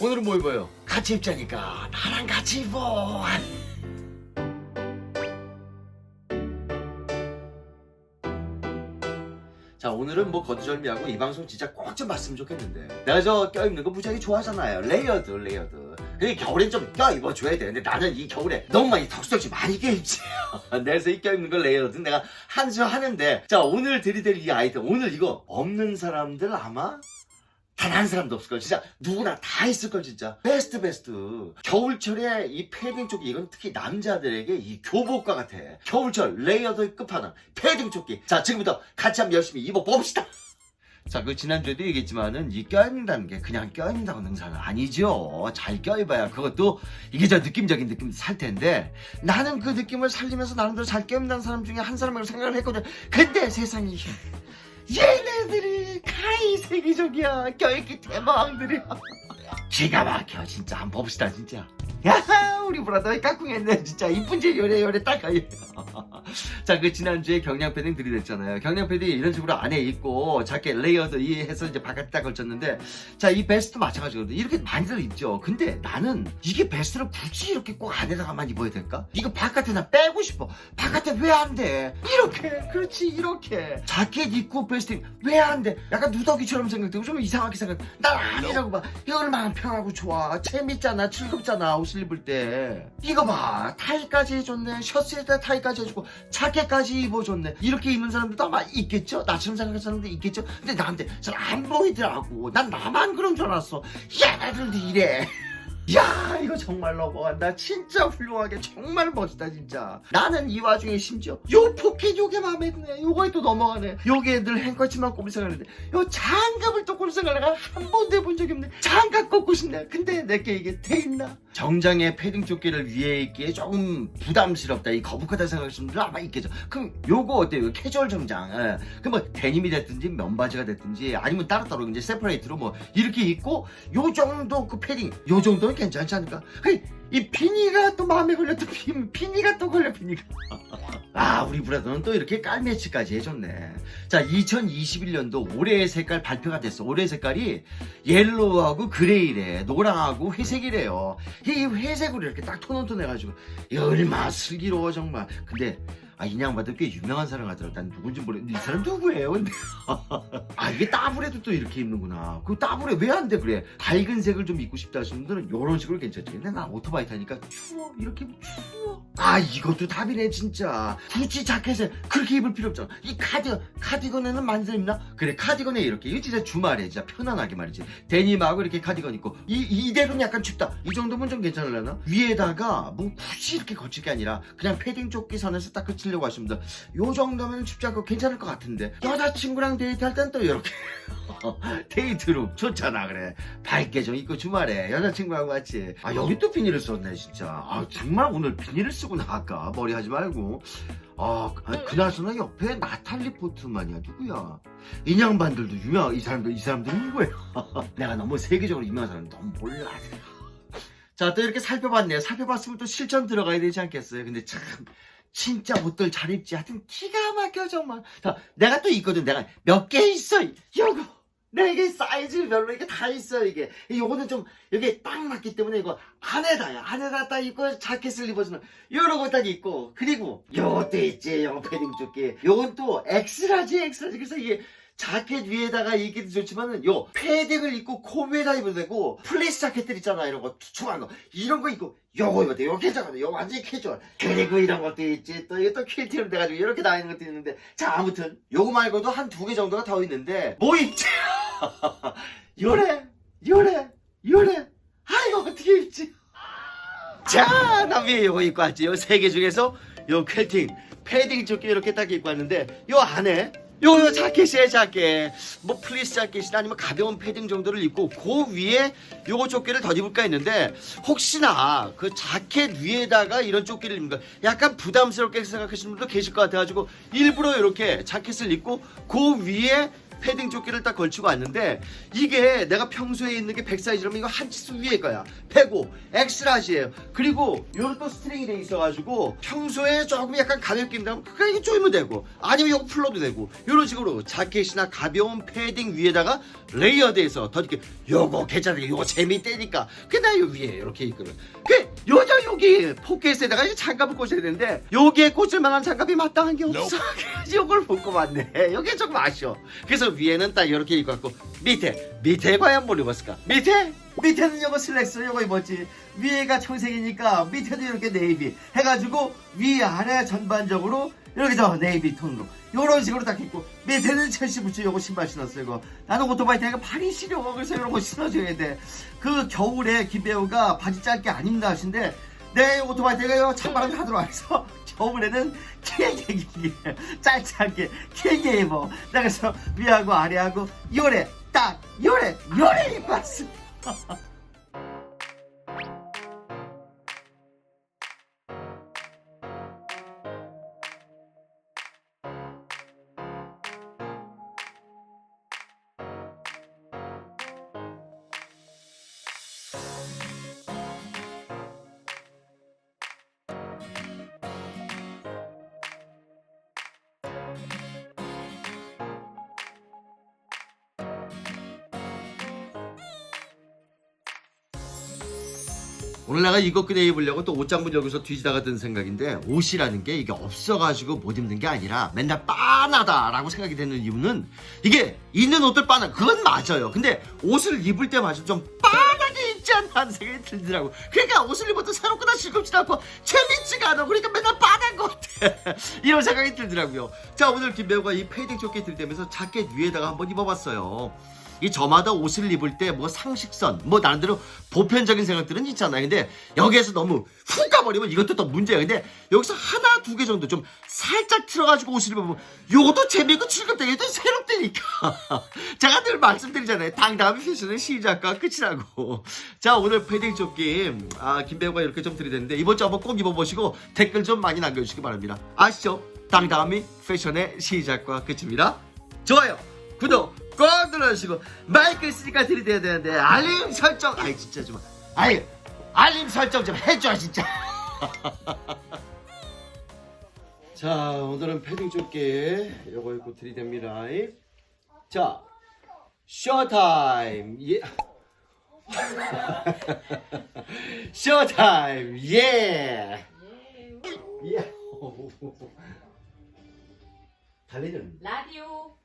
오늘은 뭐 입어요? 같이 입자니까 나랑 같이 입어. 자 오늘은 뭐 거두절미하고 이 방송 진짜 꼭 좀 봤으면 좋겠는데. 내가 저 껴입는 거 무지하게 좋아하잖아요. 레이어드 레이어드. 근데 겨울엔 좀 껴입어줘야 돼. 근데 나는 이 겨울에 너무 많이 덕수덕지 많이 껴입지 그래서 이 껴입는 거 레이어드 내가 한주 하는데. 자 오늘 들이댈 이 아이템. 오늘 이거 없는 사람들 아마 단 한 사람도 없을 걸 진짜 누구나 다 있을 걸 진짜. 베스트 베스트. 겨울철에 이 패딩 조끼 이건 특히 남자들에게 이 교복과 같아. 겨울철 레이어드 끝판왕 패딩 조끼. 자 지금부터 같이 한번 열심히 입어봅시다. 자, 그 지난주에도 얘기했지만은 이 껴입는다는 게 그냥 껴입는다고 능사는 아니죠. 잘 껴입어야 그것도 이게 저 느낌적인 느낌 살 텐데 나는 그 느낌을 살리면서 나름대로 잘 껴입는다는 사람 중에 한 사람으로 생각을 했거든. 근데 세상이 얘네들이 세계적이야. 껴있기 대마왕들이야. 기가 막혀 진짜 한번 봅시다 진짜. 야 우리 브라더의 깍꿍했네 진짜 이쁜 지 요래 요래 딱 가요. 자, 그 지난주에 경량 패딩 들이댔잖아요. 경량 패딩 이런 식으로 안에 입고 자켓 레이어드 이 해서 이제 바깥에 딱 걸쳤는데 자, 이 베스트 마찬가지거든요. 이렇게 많이들 입죠. 근데 나는 이게 베스트를 굳이 이렇게 꼭 안에다가만 입어야 될까? 이거 바깥에 나 빼고 싶어. 바깥에 왜 안 돼? 이렇게, 그렇지, 이렇게. 자켓 입고 베스트 왜 안 돼? 약간 누더기처럼 생각되고 좀 이상하게 생각. 난 아니라고 봐. 이거 얼마나 편하고 좋아. 재밌잖아, 즐겁잖아, 옷을 입을 때. 이거 봐. 타이까지 해줬네. 셔츠에 다 타이까지 해주고 자켓까지 입어줬네. 이렇게 입는 사람들도 아마 있겠죠? 나처럼 생각하는 사람도 있겠죠? 근데 나한테 잘 안 보이더라고. 난 나만 그런 줄 알았어. 얘네들도 이래. 야 이거 정말 넘어간다 진짜 훌륭하게 정말 멋있다 진짜. 나는 이 와중에 심지어 요 포켓 요게 마음에 드네. 요거에 또 넘어가네. 요게 늘 행커치만 꼽을 생각하는데 요 장갑을 또 꼽을 생각을 내가 한 번도 해본 적이 없네. 장갑 꼽고 싶네. 근데 내게 이게 돼 있나? 정장의 패딩 조끼를 위에 입기에 조금 부담스럽다. 이 거북하다 생각하시는 분들 아마 있겠죠. 그럼 요거 어때요? 캐주얼 정장. 예. 그뭐 데님이 됐든지 면바지가 됐든지 아니면 따로따로 이제 세퍼레이트로 뭐 이렇게 입고 요 정도 그 패딩 요 정도 는 괜찮지 않을까? 헤이, 이 비니가 또 마음에 또 비, 비니가 또 걸려 비니가. 아 우리 브라더는 또 이렇게 깔매치까지 해줬네. 자 2021년도 올해의 색깔 발표가 됐어. 올해의 색깔이 옐로우하고 그레이래. 노랑하고 회색이래요. 이 회색으로 이렇게 딱 톤온톤 해가지고 얼마나 슬기로워 정말. 근데 아, 이 양반도 꽤 유명한 사람 같더라고. 난 누군지 모르겠는데, 이 사람 누구예요? 근데. 아, 이게 따블에도 또 이렇게 입는구나. 그 따블에 왜 안 돼, 그래? 밝은 색을 좀 입고 싶다 하시는 분들은 이런 식으로 괜찮지. 근데 난 오토바이 타니까 추워. 이렇게 추워. 아, 이것도 답이네, 진짜. 굳이 자켓에 그렇게 입을 필요 없잖아. 이 카디건, 카디건에는 많이 입나? 그래, 카디건에 이렇게. 이거 진짜 주말에 진짜 편안하게 말이지. 데님하고 이렇게 카디건 입고. 이, 이대로는 약간 춥다. 이 정도면 좀 괜찮으려나? 위에다가 뭐 굳이 이렇게 거칠 게 아니라 그냥 패딩 조끼 선에서 딱 그치 려고 하십니다. 요 정도면 춥지 않고 괜찮을 것 같은데. 여자친구랑 데이트할 땐 또 이렇게. 데이트룩 좋잖아, 그래. 밝게 좀 입고 주말에 여자친구하고 같이. 아, 여기 또 비닐을 썼네, 진짜. 아, 정말 오늘 비닐을 쓰고 나갈까? 머리 하지 말고. 아, 그- 그나저나 옆에 나탈리 포트만이야, 누구야? 인양반들도 유명, 이 사람들, 이 사람들 누구예요? 내가 너무 세계적으로 유명한 사람 너무 몰라. 자, 또 이렇게 살펴봤네요. 살펴봤으면 또 실전 들어가야 되지 않겠어요? 근데 참, 진짜 옷들 잘 입지. 하여튼 기가 막혀, 정말. 자, 내가 또 있거든. 내가 몇 개 있어. 요거. 내게 사이즈별로 이게 다 있어, 이게. 요거는 좀, 여기에 딱 맞기 때문에 이거 안에다야. 안에다 딱 입고 자켓을 입어주면, 요러고 딱 입고. 그리고, 요것도 있지. 요 패딩 조끼. 요건 또 엑스라지, 엑스라지. 그래서 이게, 자켓 위에다가 입기도 좋지만은 요 패딩을 입고 코 위에다 입어도 되고 플리스 자켓들 있잖아. 이런 거 투투한 거. 이런 거 입고 요거 입어도 돼 요거 괜찮거든 요거 완전히 캐주얼. 그리고 이런 것도 있지. 또 이게 또 퀼티로 돼가지고 이렇게 나와 있는 것도 있는데. 자 아무튼 요거 말고도 한 두 개 정도가 더 있는데 뭐 입지? 요래 요래 요래. 아 이거 어떻게 입지? 자, 나 위에 요거 입고 왔지. 요 세 개 중에서 요 퀼팅, 패딩 조끼 이렇게 딱 입고 왔는데 요 안에 요, 요 자켓이에요, 자켓. 뭐 플리스 자켓이나 아니면 가벼운 패딩 정도를 입고 그 위에 요거 조끼를 더 입을까 했는데 혹시나 그 자켓 위에다가 이런 조끼를 입는 거 약간 부담스럽게 생각하시는 분도 계실 것 같아가지고 일부러 이렇게 자켓을 입고 그 위에 패딩 조끼를 딱 걸치고 왔는데 이게 내가 평소에 입는 게 100 사이즈라면 이거 한 치수 위에 거야. 105 엑스라지예요. 그리고 요런 또 스트링이 돼 있어가지고 평소에 조금 약간 가볍게 입는다면 그냥 이게 조이면 되고 아니면 이거 풀러도 되고 요런 식으로 자켓이나 가벼운 패딩 위에다가 레이어드해서 더 이렇게 요거 괜찮아 요거 재밌다니까. 그나 요 위에 이렇게 입거든. 그 요저 여기 포켓에다가 이제 장갑을 꽂아야 되는데 여기에 꽂을 만한 장갑이 마땅한 게 없어. 요걸 못 꼽았네. 여기 조금 아쉬워. 그래서 위에는 딱 이렇게 입고 왔고 밑에 밑에 과연 뭘 입었을까? 밑에? 밑에는 요거 슬랙스 요거 입었지. 위에가 청색이니까 밑에도 이렇게 네이비 해가지고 위 아래 전반적으로 이렇게 저 네이비 톤으로. 요런 식으로 딱 입고 밑에는 첼시 부츠 요거 신발 신었어 이거. 나는 오토바이 타니까 발이 시려. 그래서 이런 거 신어줘야 돼그 겨울에 김배우가 바지 짧게 안 입는다 하신데 내 오토바이 타니까 요 찬바람이 하도록 해서 겨울에는 길게 길게 짧지 않게 길게 입어 나 그래서 위하고 아래하고 요래 딱 요래 요래 입고 왔어 오늘 내가 이것 그냥 입으려고 또 옷장문 여기서 뒤지다가 든 생각인데 옷이라는 게 이게 없어가지고 못 입는 게 아니라 맨날 빤하다라고 생각이 되는 이유는 이게 있는 옷들 빤하 그건 맞아요. 근데 옷을 입을 때마다 좀 빤하게 입지 않나 하는 생각이 들더라고. 그러니까 옷을 입어도 새롭거나 즐겁지도 않고 재밌지가 않아. 그러니까 맨날 빤한 것 같아. 이런 생각이 들더라고요. 자 오늘 김배우가 이 패딩 조끼 들때면서 자켓 위에다가 한번 입어봤어요 이 저마다 옷을 입을 때 뭐 상식선 뭐 나름대로 보편적인 생각들은 있잖아요. 근데 여기에서 너무 훅 가버리면 이것도 또 문제야 근데 여기서 하나 두 개 정도 좀 살짝 틀어가지고 옷을 입으면 요것도 재미있고 즐겁다. 얘도 새롭다니까. 제가 늘 말씀드리잖아요. 당당한 패션의 시작과 끝이라고. 자 오늘 패딩 조끼 아 김배우가 이렇게 좀 드리는데 이번 주 한번 꼭 입어보시고 댓글 좀 많이 남겨주시기 바랍니다. 아시죠? 당당함이 패션의 시작과 끝입니다. 좋아요 구독 꼭 눌러주시고 마이크 있으니까 들이대야 되는데 알림 설정. 아이 진짜 좀 아이 알림 설정 좀 해줘 진짜. 자 오늘은 패딩 조끼 요거 입고 들이댑니다. 자 쇼타임. 예. 쇼타임. 예. 예. 달리는 라디오